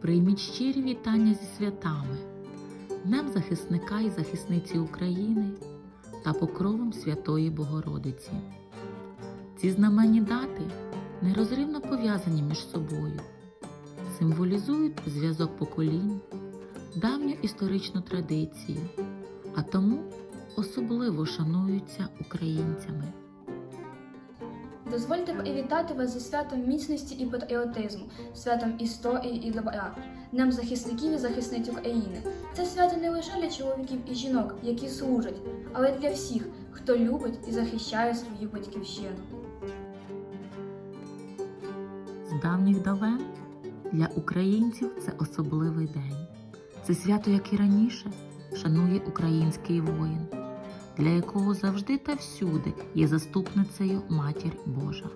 Прийміть щирі вітання зі святами, Днем захисника і захисниці України та покровом Святої Богородиці. Ці знаменні дати нерозривно пов'язані між собою, символізують зв'язок поколінь, давню історичну традицію, а тому особливо шануються українцями. Дозвольте привітати вас зі святом міцності і патріотизму, святом історії і добра, Днем захисників і захисниць України. Це свято не лише для чоловіків і жінок, які служать, але й для всіх, хто любить і захищає свою батьківщину. З давніх давен для українців це особливий день. Це свято, як і раніше, шанує український воїн, для якого завжди та всюди є заступницею Матір Божа.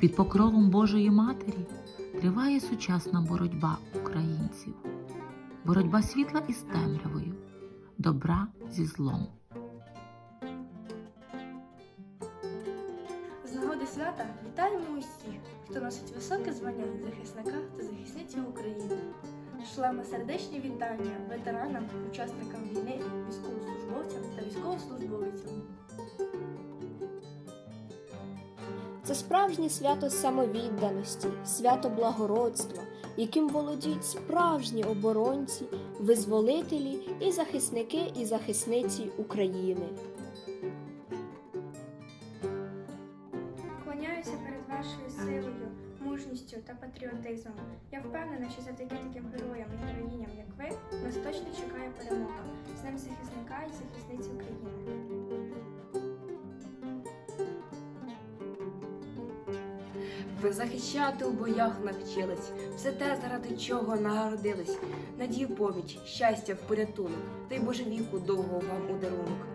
Під покровом Божої Матері триває сучасна боротьба українців, боротьба світла із темрявою, добра зі злом. З нагоди свята вітаємо усіх, хто носить високе звання захисника та захисниці України. Шлемо сердечні вітання ветеранам, учасникам війни, військовослужбовцям та військовослужбовицям. Це справжнє свято самовідданості, свято благородства, яким володіють справжні оборонці, визволителі і захисники і захисниці України. Мужністю та патріотизмом. Я впевнена, що завдяки таким героям і героїням, як ви, нас точно чекає перемога з ним захисника і захисниці України. Ви захищати у боях навчились, все те, заради чого нагородились. Надію поміч, щастя в порятунок, та й Боже віку довго вам у дарунок.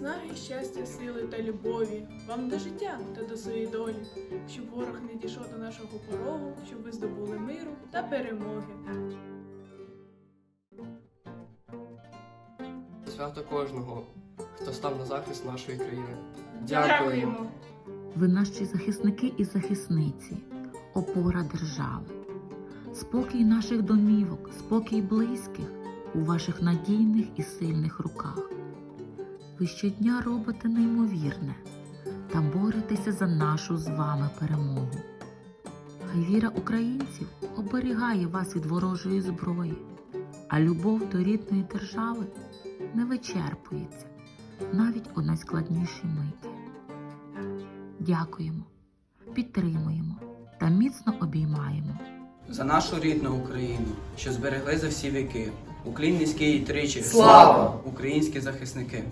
Наснаги, щастя, сили та любові вам до життя та до своєї долі, щоб ворог не дійшов до нашого порогу, щоб ви здобули миру та перемоги. Свято кожного, хто став на захист нашої країни. Дякуємо! Ви наші захисники і захисниці, опора держави, спокій наших домівок, спокій близьких у ваших надійних і сильних руках. Ви щодня робите неймовірне та боретеся за нашу з вами перемогу. Хай віра українців оберігає вас від ворожої зброї, а любов до рідної держави не вичерпується навіть у найскладніші миті. Дякуємо, підтримуємо та міцно обіймаємо. За нашу рідну Україну, що зберегли за всі віки. Уклін низький і тричі. Слава! Українські захисники!